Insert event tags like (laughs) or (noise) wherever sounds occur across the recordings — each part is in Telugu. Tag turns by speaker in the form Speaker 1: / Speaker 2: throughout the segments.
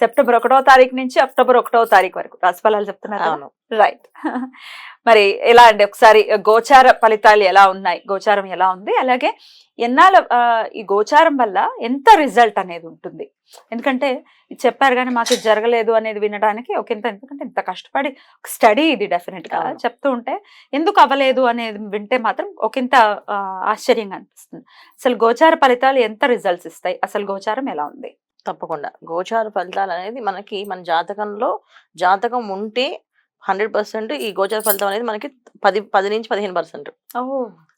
Speaker 1: సెప్టెంబర్ ఒకటో తారీఖు నుంచి అక్టోబర్ ఒకటో తారీఖు వరకు. రాశిఫలాలు చెప్తున్నారు? రైట్ (laughs) మరి ఎలా అండి? ఒకసారి గోచార ఫలితాలు ఎలా ఉన్నాయి? గోచారం ఎలా ఉంది? అలాగే ఎన్నాళ్ళ ఈ గోచారం వల్ల ఎంత రిజల్ట్ అనేది ఉంటుంది? ఎందుకంటే చెప్పారు కానీ మాకు ఇది జరగలేదు అనేది వినడానికి ఒక ఇంత ఎందుకంటే ఇంత కష్టపడి స్టడీ ఇది
Speaker 2: డెఫినెట్గా.
Speaker 1: చెప్తూ ఉంటే ఎందుకు అవ్వలేదు అనేది వింటే మాత్రం ఒకంత ఆ, ఆశ్చర్యంగా అనిపిస్తుంది. అసలు గోచార ఫలితాలు ఎంత రిజల్ట్స్ ఇస్తాయి? అసలు గోచారం ఎలా ఉంది?
Speaker 2: తప్పకుండా. గోచార ఫలితాలు అనేది మనకి మన జాతకంలో జాతకం ఉంటే హండ్రెడ్ పర్సెంట్ ఈ గోచార ఫలితం అనేది మనకి పది పది నుంచి పదిహేను పర్సెంట్.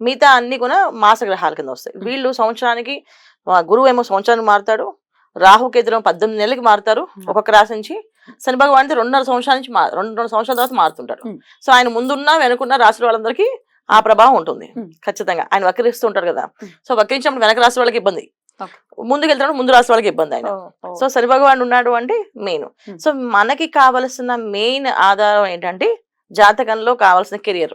Speaker 2: మిగతా అన్ని కూడా మాస గ్రహాల కింద వస్తాయి. వీళ్ళు సంవత్సరానికి గురువు ఏమో సంవత్సరానికి మారుతాడు రాహు కేతులు పద్దెనిమిది నెలలకి మారుతారు. ఒక్కొక్క రాశి నుంచి శని భగవాన్ రెండున్నర సంవత్సరాల నుంచి మా- రెండు రెండు సంవత్సరాల తర్వాత మారుతుంటారు
Speaker 1: మ్మ్.
Speaker 2: సో ఆయన ముందున్న వెనుకున్న రాశుల వాళ్ళందరికీ ఆ ప్రభావం ఉంటుంది. ఖచ్చితంగా ఆయన వక్రిస్తూ ఉంటారు కదా. సో వక్రించినప్పుడు వెనక రాశి వాళ్ళకి ఇబ్బంది. ముందుకు వెళ్తున్నప్పుడు ముందు రాశి వాళ్ళకి ఇబ్బంది ఆయన సో శని భగవాన్ ఉన్నాడు అంటే మెయిన్. సో మనకి కావలసిన మెయిన్ ఆధారం ఏంటంటే జాతకంలో కావాల్సిన కెరియర్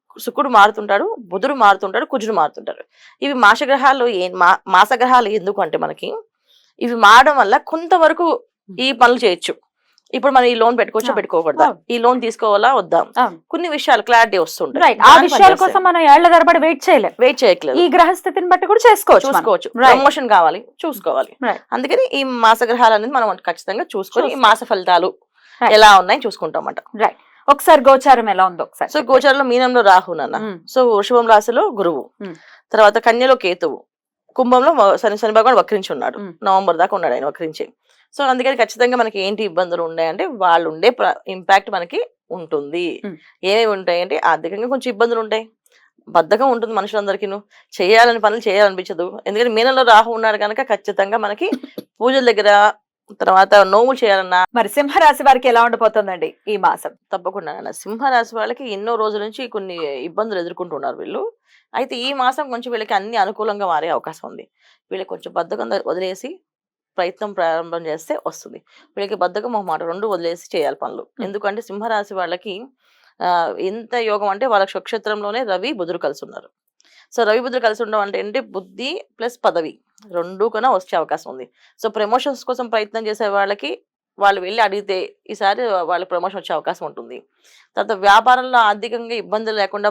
Speaker 2: శుక్రుడు మారుతుంటాడు బుధుడు మారుతుంటాడు కుజుడు మారుతుంటాడు. ఇవి మాస గ్రహాలు ఏ మా మాస గ్రహాలు ఎందుకు అంటే మనకి ఇవి మారడం వల్ల కొంతవరకు ఈ పనులు చేయొచ్చు. ఇప్పుడు మనం ఈ లోన్ పెట్టుకోవచ్చా పెట్టుకోకూడదా. ఈ లోన్ తీసుకోవాలా వద్దా. కొన్ని విషయాలు క్లారిటీ వస్తుంటాయి.
Speaker 1: రైట్ ఆ విషయాల కోసం మనం ఏళ్ళ తరబడి వెయిట్ చేయలేం.
Speaker 2: వెయిట్ చేయట్లేదు.
Speaker 1: ఈ గ్రహస్థితిని బట్టి కూడా చేసుకోవచ్చు.
Speaker 2: చూసుకోవచ్చు. ప్రమోషన్ కావాలి చూసుకోవాలి. అందుకని ఈ మాస గ్రహాలు అనేది మనం ఖచ్చితంగా చూసుకొని ఈ మాస ఫలితాలు. ఎలా ఉన్నాయి చూసుకుంటాం అన్నమాట.
Speaker 1: ఒకసారి గోచారం ఎలా ఉందో ఒకసారి
Speaker 2: సో గోచారంలో మీనంలో రాహు నాన్న. సో వృషభం రాశిలో గురువు. తర్వాత కన్యలో కేతువు. కుంభంలో శని శని భగవాన్ వక్రించి ఉన్నాడు. నవంబర్ దాకా ఉన్నాడు ఆయన వక్రించి. సో అందుకని ఖచ్చితంగా మనకి ఏంటి ఇబ్బందులు ఉన్నాయంటే వాళ్ళు ఉండే ఇంపాక్ట్ మనకి ఉంటుంది.
Speaker 1: మ్మ్.
Speaker 2: ఏమేమి ఉంటాయంటే ఆర్థికంగా కొంచెం ఇబ్బందులు ఉంటాయి. బద్ధకం ఉంటుంది మనుషులందరికీ చేయాలని పనులు చేయాలనిపించదు. ఎందుకంటే మీనంలో రాహు ఉన్నాడు కనుక ఖచ్చితంగా మనకి (laughs) పూజల దగ్గర తర్వాత నోములు చేయాలన్నా
Speaker 1: మరి సింహరాశి వారికి ఎలా ఉండబోతుందండి ఈ మాసం?
Speaker 2: తప్పకుండా. సింహరాశి వాళ్ళకి ఎన్నో రోజుల నుంచి కొన్ని ఇబ్బందులు ఎదుర్కొంటున్నారు వీళ్ళు. అయితే ఈ మాసం కొంచెం వీళ్ళకి అన్ని అనుకూలంగా మారే అవకాశం ఉంది. వీళ్ళకి కొంచెం బద్ధకం వదిలేసి ప్రయత్నం ప్రారంభం చేస్తే వస్తుంది. వీళ్ళకి బద్ధకం ఒక మాట రెండు వదిలేసి చేయాలి పనులు. ఎందుకంటే సింహరాశి వాళ్ళకి ఎంత యోగం అంటే వాళ్ళ నక్షత్రంలోనే రవి బుధుడు కలిసి ఉన్నారు. సో రవి కలిసి ఉండడం అంటే ఏంటి? బుద్ధి ప్లస్ పదవి. రెండు కన్నా వచ్చే అవకాశం ఉంది. సో ప్రమోషన్స్ కోసం ప్రయత్నం చేసే వాళ్ళకి వాళ్ళు వెళ్ళి అడిగితే ఈసారి వాళ్ళకి ప్రమోషన్ వచ్చే అవకాశం ఉంటుంది. తర్వాత వ్యాపారంలో ఆర్థికంగా ఇబ్బందులు లేకుండా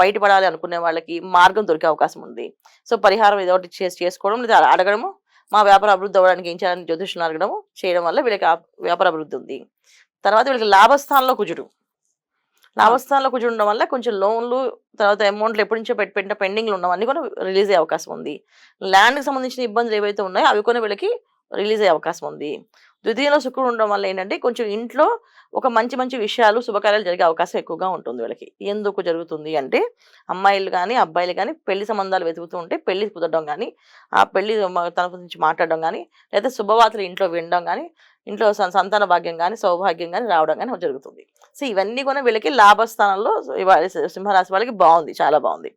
Speaker 2: బయటపడాలి అనుకునే వాళ్ళకి మార్గం దొరికే అవకాశం ఉంది. సో పరిహారం ఏదో ఒకటి చేసి చేసుకోవడం లేదా అడగడము మా వ్యాపార అభివృద్ధి అవ్వడానికి ఏం చేయాలని జ్యోతిష్యం అడగడము చేయడం వల్ల వీళ్ళకి వ్యాపార అభివృద్ధి ఉంది. తర్వాత వీళ్ళకి లాభస్థానంలో కుజుడు. లాభస్థానంలో కుజుడు ఉండడం వల్ల కొంచెం లోన్లు తర్వాత అమౌంట్లు ఎప్పటి నుంచో పెట్టి పెట్టిన పెండింగ్లు ఉన్నవన్నీ కూడా రిలీజ్ అయ్యే అవకాశం ఉంది. ల్యాండ్కి సంబంధించిన ఇబ్బందులు ఏవైతే ఉన్నాయో అవి కూడా వీళ్ళకి రిలీజ్ అయ్యే అవకాశం ఉంది. ద్వితీయంలో శుక్రుడు ఉండడం వల్ల ఏంటంటే కొంచెం ఇంట్లో ఒక మంచి మంచి విషయాలు శుభకార్యాలు జరిగే అవకాశం ఎక్కువగా ఉంటుంది వీళ్ళకి. ఎందుకు జరుగుతుంది అంటే అమ్మాయిలు కానీ అబ్బాయిలు కానీ పెళ్ళి సంబంధాలు వెతుకుతూ ఉంటే పెళ్ళి కుదరడం కానీ ఆ పెళ్ళి తన గురించి మాట్లాడడం కానీ లేదా శుభవార్తలు ఇంట్లో వినడం కానీ ఇంట్లో సంతాన భాగ్యం కానీ సౌభాగ్యం కానీ రావడం కానీ జరుగుతుంది. సో ఇవన్నీ కూడా వీళ్ళకి లాభస్థానంలో సింహరాశి వాళ్ళకి బాగుంది చాలా బాగుంది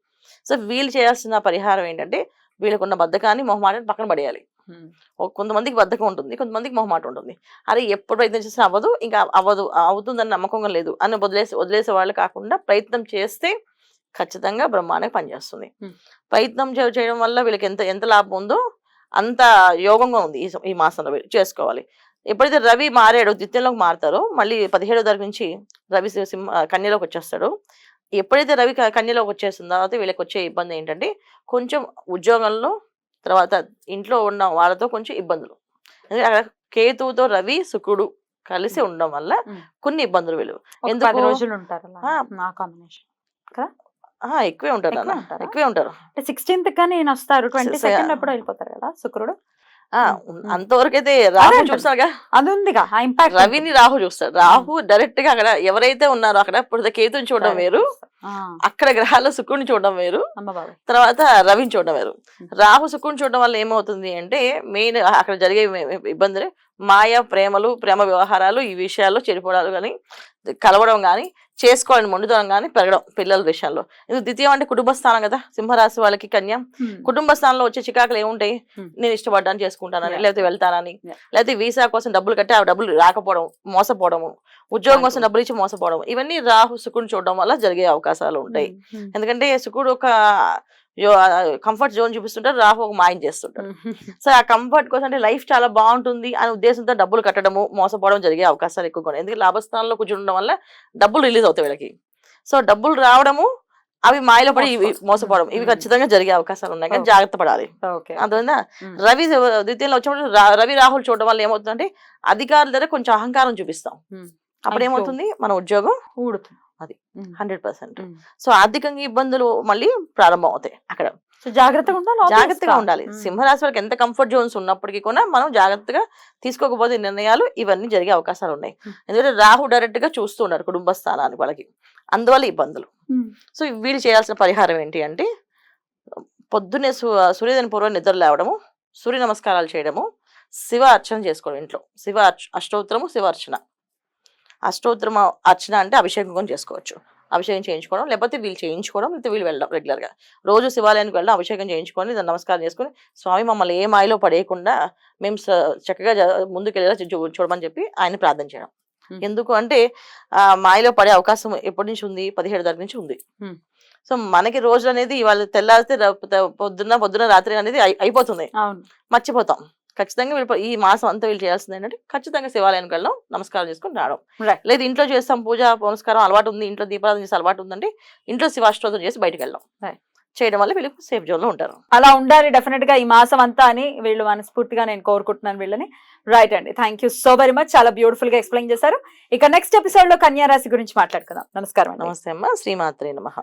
Speaker 2: సో వీళ్ళు చేయాల్సిన పరిహారం ఏంటంటే వీళ్ళకున్న బద్ధకాన్ని మొహమాటని పక్కన పడేయాలి. కొంతమందికి బద్ధకం ఉంటుంది కొంతమందికి మొహమాట ఉంటుంది. అరే ఎప్పుడు ప్రయత్నం చేసినా అవ్వదు ఇంకా అవ్వదు అవుతుందని నమ్మకంగా లేదు అని వదిలేసి వదిలేసే వాళ్ళు కాకుండా ప్రయత్నం చేస్తే ఖచ్చితంగా బ్రహ్మాండంగా పనిచేస్తుంది. ప్రయత్నం చేయడం వల్ల వీళ్ళకి ఎంత ఎంత లాభం ఉందో అంత యోగంగా ఉంది ఈ మాసంలో చేసుకోవాలి. ఎప్పుడైతే రవి మారాడో ద్వితీయంలోకి మారుతారో మళ్ళీ పదిహేడో తారీఖు నుంచి రవి సింహ కన్యలోకి వచ్చేస్తాడు. ఎప్పుడైతే రవి కన్యలోకి వచ్చేసిన తర్వాత వీళ్ళకి వచ్చే ఇబ్బంది ఏంటంటే కొంచెం ఉద్యోగంలో తర్వాత ఇంట్లో ఉన్న వాళ్ళతో కొంచెం ఇబ్బందులు. కేతువుతో రవి శుక్రుడు కలిసి ఉండడం వల్ల. కొన్ని ఇబ్బందులు వీళ్ళు. ఎందుకు?
Speaker 3: రోజులు ఉంటారు
Speaker 2: ఎక్కువే ఉంటారు
Speaker 3: ఎక్కువే ఉంటారా? సిక్స్టీన్త్ నేను వస్తారు. ట్వంటీ సెకండ్ అప్పుడు వెళ్ళిపోతారు కదా శుక్రుడు?
Speaker 2: ఆ,
Speaker 3: మ్మ్.
Speaker 2: ఉన్-
Speaker 3: మ్మ్.
Speaker 2: అంతవరకు అయితే రాహు చూస్తారుగా
Speaker 3: అది ఉందిగా ఆ ఇంపాక్ట్
Speaker 2: రవిని రాహు చూస్తారు రాహు డైరెక్ట్గా అక్కడ ఎవరైతే ఉన్నారో అక్కడ ఇప్పుడు కేతుని చూడడం వేరు. అక్కడ గ్రహాల్లో శుక్రుని చూడడం వేరు. తర్వాత రవిని చూడడం వేరు. రాహు శుక్రుని చూడడం వల్ల ఏమవుతుంది అంటే మెయిన్ అక్కడ జరిగే ఇబ్బందులు. మాయ ప్రేమలు ప్రేమ వ్యవహారాలు ఈ విషయాల్లో చెడిపోవడాలు కానీ కలవడం కానీ చేసుకోవాలని మొండుతనం కానీ పెరగడం పిల్లల విషయంలో ఇది ద్వితీయం అంటే కుటుంబ స్థానం కదా సింహరాశి వాళ్ళకి కన్య కుటుంబ స్థానంలో వచ్చే చికాకులు ఏముంటాయి. నేను ఇష్టపడ్డాను చేసుకుంటానని. లేకపోతే వెళ్తానని. లేకపోతే వీసా కోసం డబ్బులు కట్టి ఆ డబ్బులు రాకపోవడం మోసపోవడము ఉద్యోగం కోసం. డబ్బులు ఇచ్చి మోసపోవడం ఇవన్నీ రాహు శుకుని చూడడం వల్ల జరిగే అవకాశాలు ఉంటాయి ఎందుకంటే శుకుడు ఒక కంఫర్ట్ జోన్ చూపిస్తుంటారు రాహు ఒక మాయం చేస్తుంటారు. (laughs) సో ఆ కంఫర్ట్ కోసం అంటే లైఫ్ చాలా బాగుంటుంది అనే ఉద్దేశంతో డబ్బులు కట్టడము మోసపోవడం జరిగే అవకాశాలు ఎక్కువగా ఉన్నాయి ఎందుకంటే లాభస్థానంలో కూర్చుండడం వల్ల డబ్బులు రిలీజ్ అవుతాయి వీళ్ళకి. సో డబ్బులు రావడము అవి మాయలో పడి ఇవి
Speaker 3: మోసపోవడం.
Speaker 2: ఇవి. ఖచ్చితంగా జరిగే అవకాశాలు ఉన్నాయి. కానీ. జాగ్రత్త పడాలి.
Speaker 3: ఓకే.
Speaker 2: అర్థమైందా? రవి ద్వితీయంలో వచ్చినప్పుడు రవి రాహుల్ చూడడం వల్ల ఏమవుతుందంటే అధికారుల దగ్గర కొంచెం అహంకారం చూపిస్తాం. అప్పుడు. ఏమవుతుంది? మన ఉద్యోగం
Speaker 3: ఊడుతుంది.
Speaker 2: అది. Hundred percent. సో ఆర్థికంగా ఇబ్బందులు మళ్ళీ ప్రారంభం అవుతాయి అక్కడ
Speaker 3: సో జాగ్రత్తగా ఉండాలి
Speaker 2: జాగ్రత్తగా. ఉండాలి. సింహరాశి వాళ్ళకి ఎంత కంఫర్ట్ జోన్స్ ఉన్నప్పటికీ కూడా మనం జాగ్రత్తగా తీసుకోకపోతే నిర్ణయాలు ఇవన్నీ జరిగే అవకాశాలు ఉన్నాయి. ఎందుకంటే రాహు డైరెక్ట్గా చూస్తూ ఉన్నారు కుటుంబ స్థానానికి వాళ్ళకి అందువల్ల ఇబ్బందులు. సో వీళ్ళు చేయాల్సిన పరిహారం ఏంటి అంటే పొద్దున్నే సూర్యోదయం పూర్వం నిద్ర లేవడము సూర్య నమస్కారాలు చేయడము శివ అర్చన చేసుకోవడం ఇంట్లో శివ అర్చ- అష్టోత్తరము శివ అర్చన అష్టోత్తరం అర్చన అంటే అభిషేకం కూడా చేసుకోవచ్చు. అభిషేకం చేయించుకోవడం లేకపోతే వీళ్ళు చేయించుకోవడం లేకపోతే వీళ్ళు వెళ్ళడం రెగ్యులర్గా. రోజు శివాలయానికి వెళ్ళడం అభిషేకం చేయించుకొని దాన్ని నమస్కారం చేసుకొని స్వామి మమ్మల్ని ఏ మాయలో పడేయకుండా మేము చక్కగా ముందుకెళ్ళేలా చూడమని చెప్పి ఆయన ప్రార్థన చేయడం. ఎందుకు అంటే ఆ మాయలో పడే అవకాశం ఎప్పటి నుంచి ఉంది? పదిహేడు తారీఖు నుంచి ఉంది. సో మనకి రోజు అనేది వాళ్ళు తెల్లారితే పొద్దున్న పొద్దున్న రాత్రి అనేది అయి- అయిపోతుంది. మర్చిపోతాం. ఖచ్చితంగా వీళ్ళు ఈ మాసం అంతా వీళ్ళు చేయాల్సింది ఏంటంటే ఖచ్చితంగా శివాలయానికి వెళ్ళడం నమస్కారం చేసుకొని రావడం. లేదు ఇంట్లో చేస్తాం పూజ పునస్కారం అలవాటు ఉంది ఇంట్లో దీపారాధన చేసే అలవాటు ఉందంటే ఇంట్లో శివాష్టోత్రం చేసి బయటకు వెళ్ళడం. చేయడం వల్ల వీళ్ళు సేఫ్ జోన్లో ఉంటారు.
Speaker 3: అలా ఉండాలి డెఫినెట్గా ఈ మాసం అంతా అని వీళ్ళు మనస్ఫూర్తిగా నేను కోరుకుంటున్నాను వీళ్ళని. రైట్ అండి. Thank you so very much చాలా బ్యూటిఫుల్గా ఎక్స్ప్లెయిన్ చేశారు. ఇక నెక్స్ట్ ఎపిసోడ్లో కన్యా రాశి గురించి మాట్లాడుకుందాం. నమస్కారం
Speaker 2: నమస్తే అమ్మ. శ్రీమాత్రే నమః.